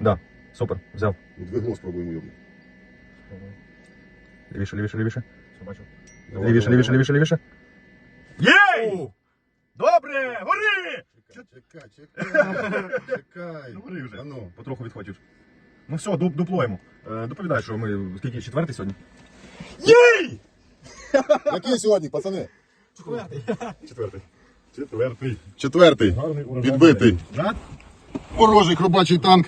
Да, супер, взяв. Двигло спробуємо йобнути. Лівіше, лівіше, лівіше. Все бачу. Лівіше, лівіше, давай. лівіше, лівіше. Єй! Добре! Гори! Чекай, чекай, чекай. Ну, гори вже. А ну. Потроху відходиш. Ну все, дуп, дуплоємо. Е, доповідай, що ми скільки четвертий сьогодні? Який сьогодні, пацани? Четвертий. Четвертий. Четвертий. Четвертий. Підбитий. Ворожий хробачий танк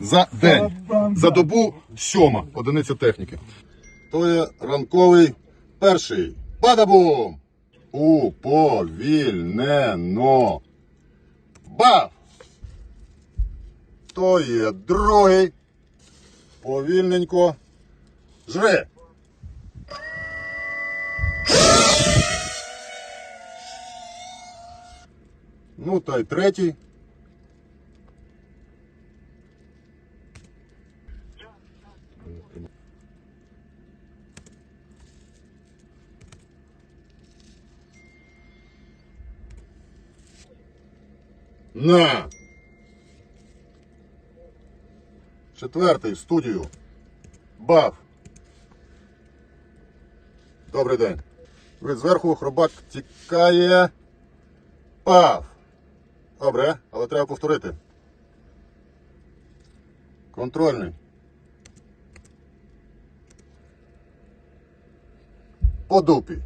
за день. За добу сьома одиниця техніки. То є ранковий перший. Бадабум! Уповільнено. Бав! То є другий. Повільненько. Жри! Ну, та й третій. На! Четвертий в студію. Бав. Добрий день. Від зверху хробак тікає. Пав. Добре, але треба повторити. Контрольний. По дупі.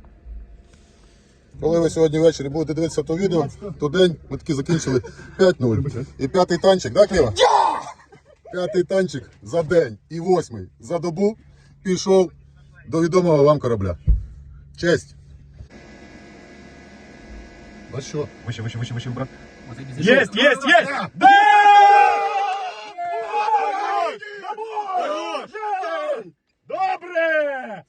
Коли ви сьогодні ввечері будете дивитися то відео, то день ми таки закінчили 5-0. І п'ятий танчик, так, Кліва? П'ятий танчик за день і восьмий за добу пішов до відомого вам корабля. Честь. А що? Вище, вище, вище, вище, брат. Дізель. єсть, єсть! Да! Добре!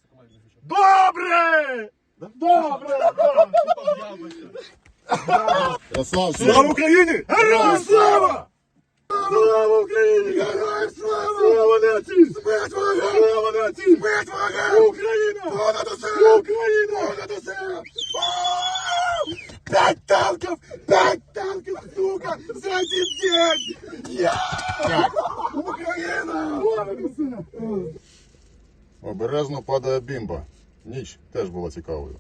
Добре! Добре! Слава Україні! Героям слава! Слава Україні! Героям слава! Слава нації! Смерть ворогам! Слава нації! Смерть ворогам! Україна! Понад усе! Україна! Понад усе! Пять танков! Пять танков, сука! За один день! Я! Україна! Обережно падає бімба. Ніч теж була цікавою.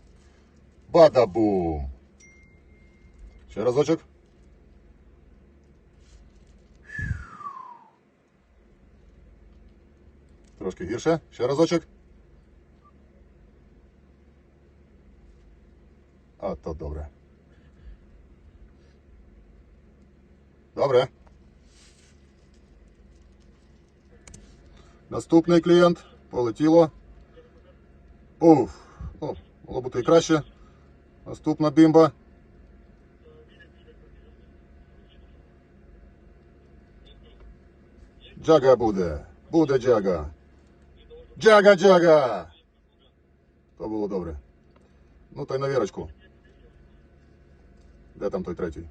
Бадабум! Ще разочок. Трошки гірше. Ще разочок. А, то добре. Добре. Наступний клієнт. Полетіло. Уф. О, могло бути і краще. Наступна бімба. Джага буде. Буде джага. Джага, джага. То було добре. Ну, та й на вірочку. Де там той третій?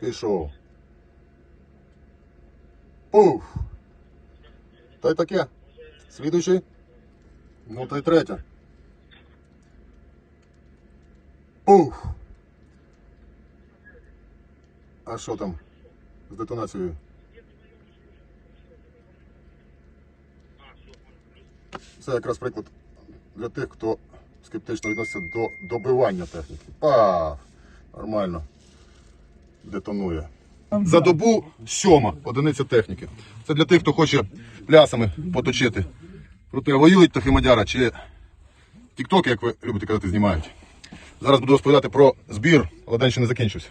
Пішов. Пуф. Та й таке. Слідуючий. Ну, та й третя. Пуф. А що там з детонацією? Це якраз приклад для тих, хто скептично відноситься до добивання техніки. Пав! Нормально. Детонує. За добу сьома одиниця техніки. Це для тих, хто хоче плясами поточити. Проте воюють птахи Мадяра чи тіктоки, як ви любите казати, знімають. Зараз буду розповідати про збір, але день ще не закінчився.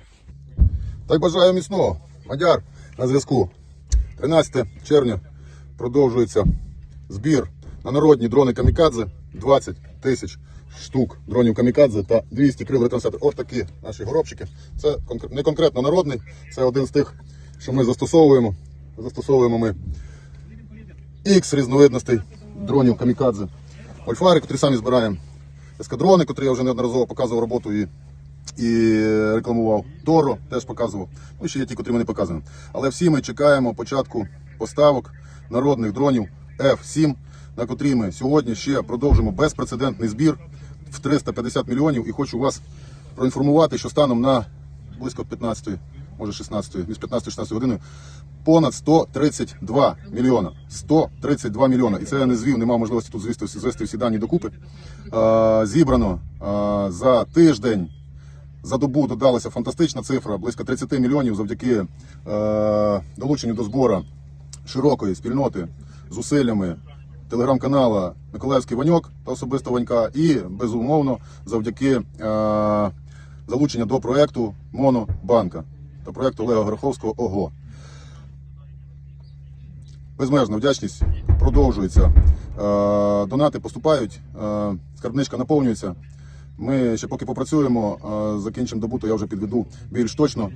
Та й бажаю міцного. Мадяр на зв'язку. 13 червня продовжується збір на народні дрони Камікадзе. 20 тисяч штук дронів Камікадзе та 200 крил ретрансляторів. От такі наші горобчики. Це не конкретно народний, це один з тих, що ми застосовуємо. Застосовуємо ми X різновидностей дронів Камікадзе. Ольфари, котрі самі збираємо. Ескадрони, котрі я вже неодноразово показував роботу і, і рекламував. Торо теж показував. Ну, ще є ті, котрі ми не показуємо. Але всі ми чекаємо початку поставок народних дронів F-7, на котрі ми сьогодні ще продовжимо безпрецедентний збір в 350 мільйонів. І хочу вас проінформувати, що станом на близько 15, може 16, між 15 і 16 годиною понад 132 мільйона. 132 мільйона. І це я не звів, не мав можливості тут звести, звести всі дані докупи. Е, зібрано е, за тиждень. За добу додалася фантастична цифра близько 30 мільйонів завдяки е, долученню до збору широкої спільноти зусиллями телеграм-канала Миколаївський Ваньок та особисто Ванька, і безумовно завдяки е, залучення до проекту Монобанка та проекту Олега Гороховського ОГО. Безмежна вдячність продовжується. Е, донати поступають, е, скарбничка наповнюється. Ми ще поки попрацюємо, е, закінчимо добу, то я вже підведу більш точно.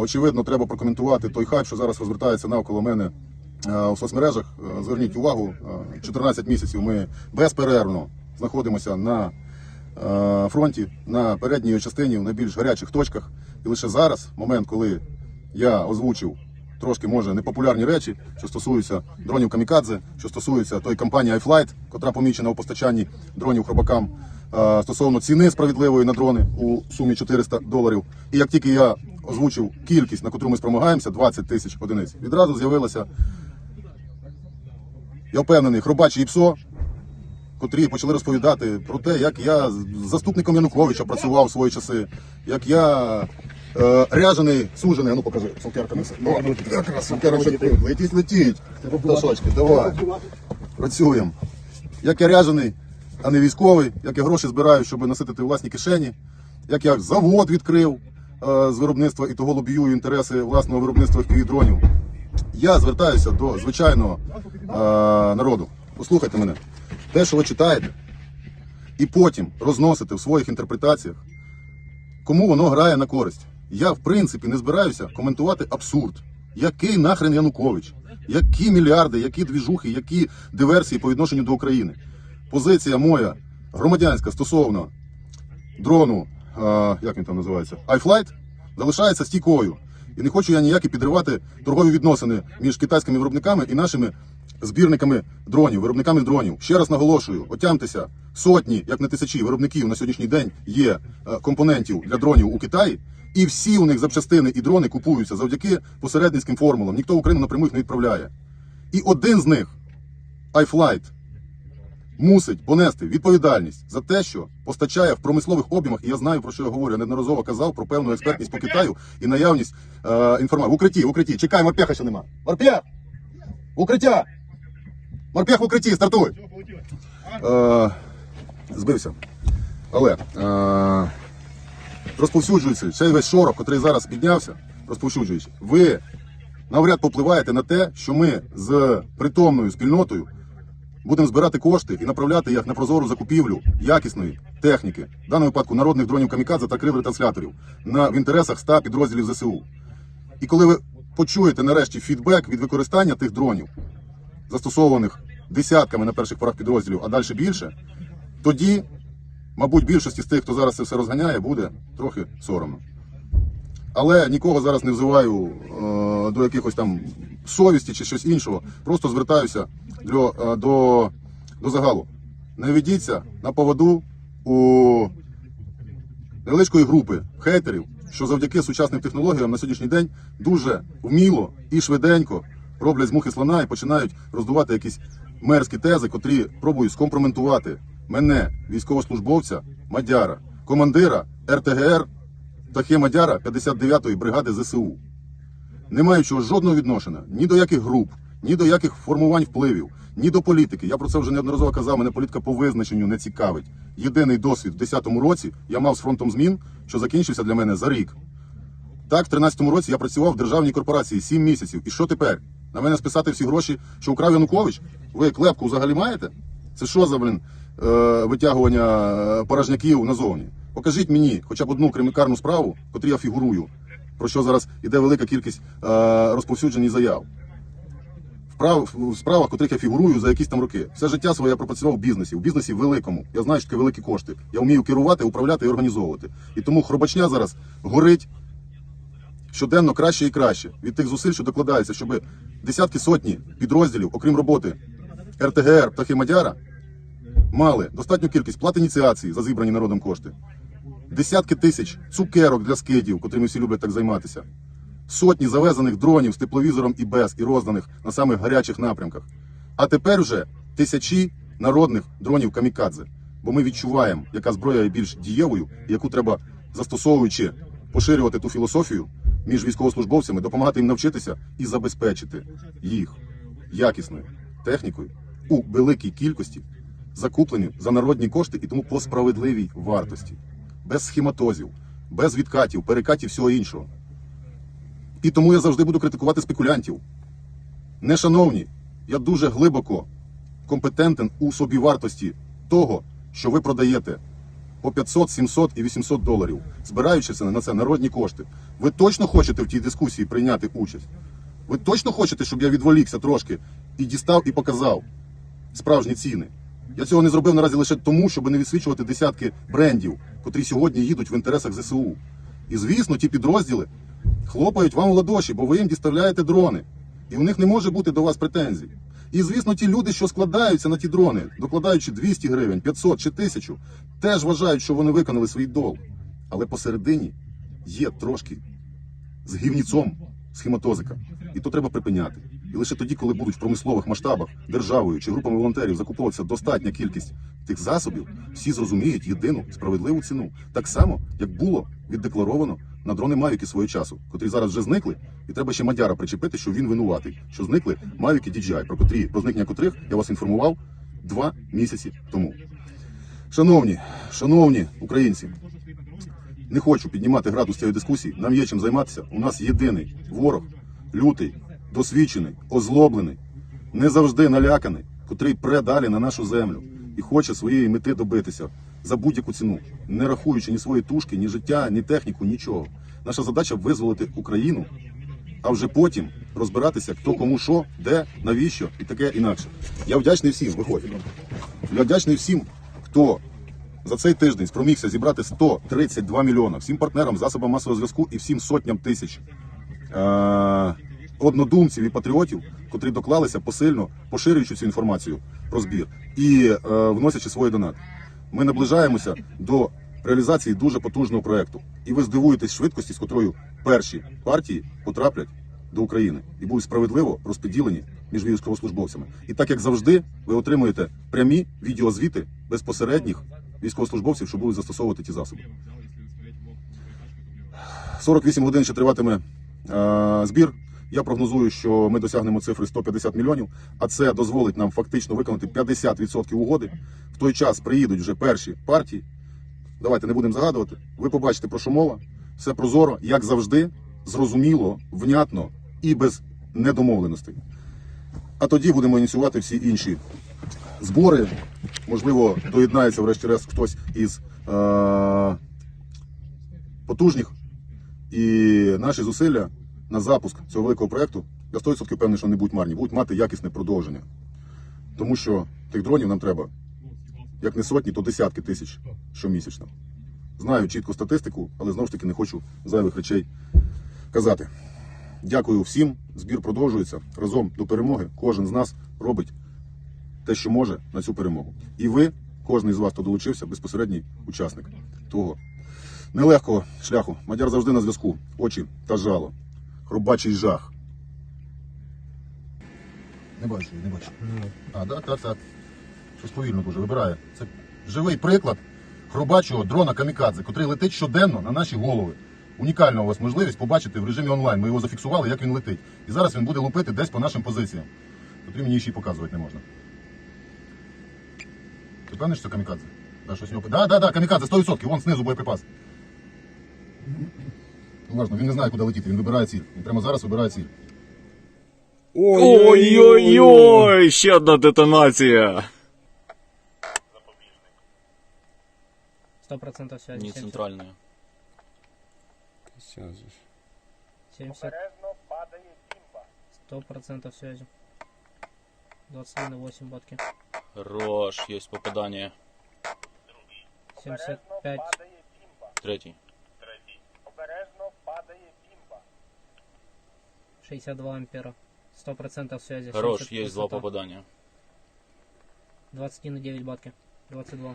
Очевидно, треба прокоментувати той хайп, що зараз розвертається навколо мене е, у соцмережах. Е, Зверніть увагу, е, 14 місяців ми безперервно знаходимося на е, фронті, на передній частині, в найбільш гарячих точках. І лише зараз, момент, коли я озвучив трошки може непопулярні речі, що стосуються дронів Камікадзе, що стосуються тої компанії iFlight, котра помічена у постачанні дронів хробакам. е, Стосовно ціни справедливої на дрони у сумі 400 доларів. І як тільки я озвучив кількість, на котру ми спромагаємося, 20 тисяч одиниць, відразу з'явилося, я впевнений, хробачі і ПСО, котрі почали розповідати про те, як я з заступником Януковича працював в свої часи, як я е, ряжений, сужений, а ну покажи, сукерка несе. Вже летіть, летіть. Пташочки, давай. Працюємо. Як я ряжений, а не військовий, як я гроші збираю, щоб наситити власні кишені, як я завод відкрив е, з виробництва і того лобіюю інтереси власного виробництва FPV-дронів. Я звертаюся до звичайного е, народу. Послухайте мене. Те, що ви читаєте, і потім розносите в своїх інтерпретаціях, кому воно грає на користь. Я, в принципі, не збираюся коментувати абсурд. Який нахрен Янукович? Які мільярди, які двіжухи, які диверсії по відношенню до України? Позиція моя громадянська стосовно дрону, е, як він там називається, iFlight, залишається стійкою. І не хочу я ніякі підривати торгові відносини між китайськими виробниками і нашими збірниками дронів, виробниками дронів. Ще раз наголошую, отямтеся, сотні, як не тисячі виробників на сьогоднішній день є е, компонентів для дронів у Китаї, і всі у них запчастини і дрони купуються завдяки посередницьким формулам. Ніхто в Україну напряму їх не відправляє. І один з них, iFlight, мусить понести відповідальність за те, що постачає в промислових об'ємах, і я знаю про що я говорю. Я неодноразово казав про певну експертність по Китаю і наявність е, інформації. В укритті, в укритті. Чекай, морпеха ще нема. Морпех! В укриття! Морпех в укритті, стартуй! Е, збився. Але е, розповсюджуючи цей весь шорох, який зараз піднявся, розповсюджуючи, ви навряд попливаєте на те, що ми з притомною спільнотою будемо збирати кошти і направляти їх на прозору закупівлю якісної техніки, в даному випадку народних дронів камікадзе та крил ретрансляторів на в інтересах 100 підрозділів ЗСУ. І коли ви почуєте нарешті фідбек від використання тих дронів, застосованих десятками на перших порах підрозділів, а далі більше, тоді, мабуть, більшості з тих, хто зараз це все розганяє, буде трохи соромно. Але нікого зараз не взиваю е, до якихось там совісті чи щось іншого. Просто звертаюся до, е, до, до загалу. Не ведіться на поводу у невеличкої групи хейтерів, що завдяки сучасним технологіям на сьогоднішній день дуже вміло і швиденько роблять з мухи слона і починають роздувати якісь мерзкі тези, котрі пробують скомпроментувати мене, військовослужбовця Мадяра, командира РТГР Тахе Мадяра 59-ї бригади ЗСУ, не маючи жодного відношення ні до яких груп, ні до яких формувань впливів, ні до політики. Я про це вже неодноразово казав, мене політика по визначенню не цікавить. Єдиний досвід в 10-му році я мав з фронтом змін, що закінчився для мене за рік. Так, в 13-му році я працював в державній корпорації 7 місяців. І що тепер? На мене списати всі гроші, що украв Янукович? Ви клепку взагалі маєте? Це що за блин, е, витягування е, порожняків назовні? Покажіть мені хоча б одну кримінальну справу, в котрій я фігурую, про що зараз іде велика кількість е, розповсюджень і заяв. Вправ, в справах, в котрих я фігурую за якісь там роки. Все життя своє я пропрацював в бізнесі, в бізнесі великому. Я знаю, що таке великі кошти. Я вмію керувати, управляти і організовувати. І тому хробачня зараз горить щоденно краще і краще від тих зусиль, що докладаються, щоб десятки сотні підрозділів, окрім роботи РТГР Птахи Мадяра, мали достатню кількість плат ініціації за зібрані народом кошти, десятки тисяч цукерок для скидів, котрими всі люблять так займатися, сотні завезених дронів з тепловізором і без, і розданих на самих гарячих напрямках. А тепер вже тисячі народних дронів камікадзе. Бо ми відчуваємо, яка зброя є більш дієвою, яку треба застосовуючи поширювати ту філософію між військовослужбовцями, допомагати їм навчитися і забезпечити їх якісною технікою у великій кількості, закуплені за народні кошти і тому по справедливій вартості, без схематозів, без відкатів, перекатів всього іншого. І тому я завжди буду критикувати спекулянтів. Не шановні, я дуже глибоко компетентен у собівартості того, що ви продаєте по 500, 700 і 800 доларів, збираючи на це народні кошти. Ви точно хочете в тій дискусії прийняти участь? Ви точно хочете, щоб я відволікся трошки і дістав і показав справжні ціни? Я цього не зробив наразі лише тому, щоб не відсвічувати десятки брендів, котрі сьогодні їдуть в інтересах ЗСУ. І звісно, ті підрозділи хлопають вам в ладоші, бо ви їм діставляєте дрони. І у них не може бути до вас претензій. І звісно, ті люди, що складаються на ті дрони, докладаючи 200 гривень, 500 чи 1000, теж вважають, що вони виконали свій долг. Але посередині є трошки з гівніцом схематозика. І то треба припиняти. І лише тоді, коли будуть в промислових масштабах державою чи групами волонтерів закуповуватися достатня кількість тих засобів, всі зрозуміють єдину справедливу ціну. Так само, як було віддекларовано на дрони Мавіки свого часу, котрі зараз вже зникли, і треба ще Мадяра причепити, що він винуватий, що зникли Мавіки DJI, про котрі про зникнення котрих я вас інформував два місяці тому. Шановні, шановні українці, не хочу піднімати градус цієї дискусії. Нам є чим займатися. У нас єдиний ворог, лютий, досвідчений, озлоблений, не завжди наляканий, котрий пре далі на нашу землю і хоче своєї мети добитися за будь-яку ціну, не рахуючи ні свої тушки, ні життя, ні техніку, нічого. Наша задача визволити Україну, а вже потім розбиратися, хто кому що, де, навіщо і таке інакше. Я вдячний всім, виходь. Я вдячний всім, хто за цей тиждень спромігся зібрати 132 мільйона всім партнерам, засобам масового зв'язку і всім сотням тисяч е- однодумців і патріотів, котрі доклалися посильно, поширюючи цю інформацію про збір і е, вносячи свої донати. Ми наближаємося до реалізації дуже потужного проекту. І ви здивуєтесь швидкості, з котрою перші партії потраплять до України і будуть справедливо розподілені між військовослужбовцями. І так як завжди, ви отримуєте прямі відеозвіти безпосередніх військовослужбовців, що будуть застосовувати ті засоби. 48 годин ще триватиме е, збір. Я прогнозую, що ми досягнемо цифри 150 мільйонів, а це дозволить нам фактично виконати 50% угоди. В той час приїдуть вже перші партії. Давайте не будемо загадувати. Ви побачите, про що мова. Все прозоро, як завжди, зрозуміло, внятно і без недомовленостей. А тоді будемо ініціювати всі інші збори. Можливо, доєднається врешті-решт хтось із е- потужних. І наші зусилля на запуск цього великого проєкту, я 100% певний, що не будуть марні, будуть мати якісне продовження. Тому що тих дронів нам треба як не сотні, то десятки тисяч щомісячно. Знаю чітко статистику, але знову ж таки не хочу зайвих речей казати. Дякую всім. Збір продовжується. Разом до перемоги. Кожен з нас робить те, що може на цю перемогу. І ви, кожен з вас, хто долучився, безпосередній учасник того нелегкого шляху. Мадяр завжди на зв'язку. Очі та жало. Хробачий жах. Не бачу, не бачу. А, так, так, так. Щось повільно дуже вибирає. Це живий приклад хробачого дрона камікадзе, котрий летить щоденно на наші голови. Унікальна у вас можливість побачити в режимі онлайн. Ми його зафіксували, як він летить. І зараз він буде лупити десь по нашим позиціям, котрі мені ще й показувати не можна. Ти певний, що це камікадзе? Да, щось у нього... да, да, да, камікадзе, 100%, вон знизу боєприпас. Уважно, він не знає, куди летіти, він вибирає ціль. Він прямо зараз вибирає ціль. Ой-ой-ой, ще одна детонація. Сто процентов связи. Не 70. центральная. 70. Сто процентов связи. 21,8 батки. Хорош, есть попадание. 75. Третий. Обережно падає бімба. 62 ампера. Сто процентов связи. Хорош, 70 есть два высота. попадания. 21,9 батки. 22.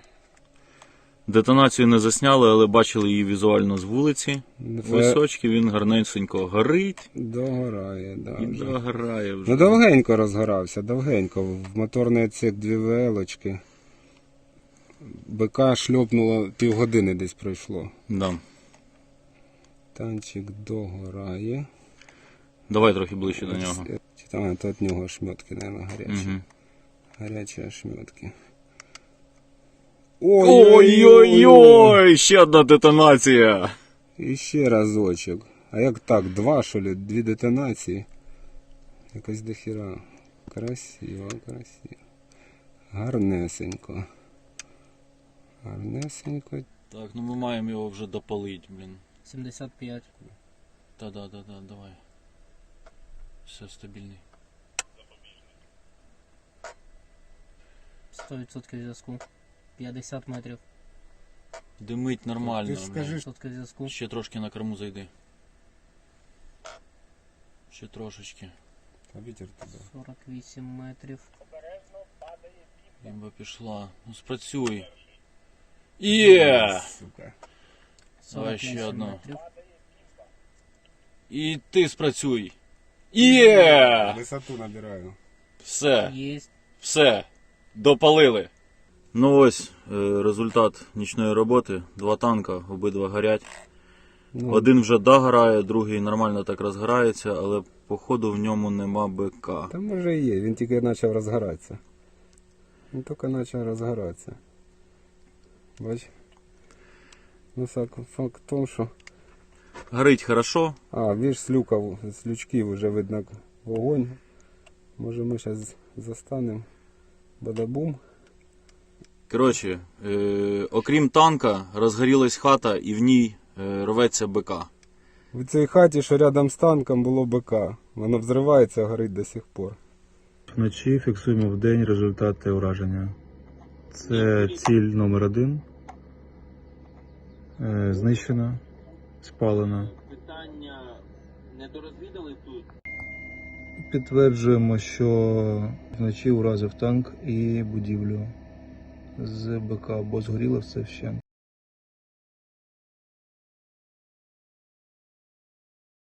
Детонацію не засняли, але бачили її візуально з вулиці. Це Височки він гарненько горить догорає, да. і вже. догорає вже. Ну довгенько розгорався, довгенько. В моторний отсек дві велочки. БК шльопнуло півгодини десь пройшло. Да. Танчик догорає. Давай трохи ближче до нього. Чи там то від нього шмьотки, мабуть, гарячі. Угу. Гарячі ошметки. Ой-ой-ой! Ще одна детонація! І ще разочок. А як так? Два, що ли? Дві детонації. Якось дохіра. Красиво, красиво. Гарнесенько. Гарнесенько. Так, ну ми маємо його вже допалити, блін. 75. Та-да-да-да, давай. Все стабільний. 100% зв'язку. 50 метрів. Димить нормально. Ти ж скажи, 100% зв'язку. Ще трошки на корму зайди. Ще трошечки. А вітер туди. 48 метрів. Обережно падає бімба. Бімба пішла. Ну спрацюй. Є! Сука. Давай ще 48 одну. метрів. І ти спрацюй. Є! Висоту набираю. Все. Єсть. Все, допалили. Ну ось е, результат нічної роботи. Два танка, обидва горять. Ну, Один вже догорає, другий нормально так розгорається, але походу в ньому нема БК. Та може і є, він тільки почав розгоратися. Він тільки почав розгоратися. Бач? Ну факт, факт в тому, що. Горить хорошо. А, з люка, з лючків вже видно вогонь. Може ми зараз застанемо. Бадабум. Коротше, е, окрім танка, розгорілась хата і в ній е, рветься БК. В цій хаті, що рядом з танком було БК. Воно взривається, горить до сих пор. Вночі фіксуємо в день результати ураження. Це ціль номер один. Е, Знищена, спалена. Питання не дорозвідали тут? Підтверджуємо, що вночі уразив танк і будівлю з БК, бо згоріло все вщент.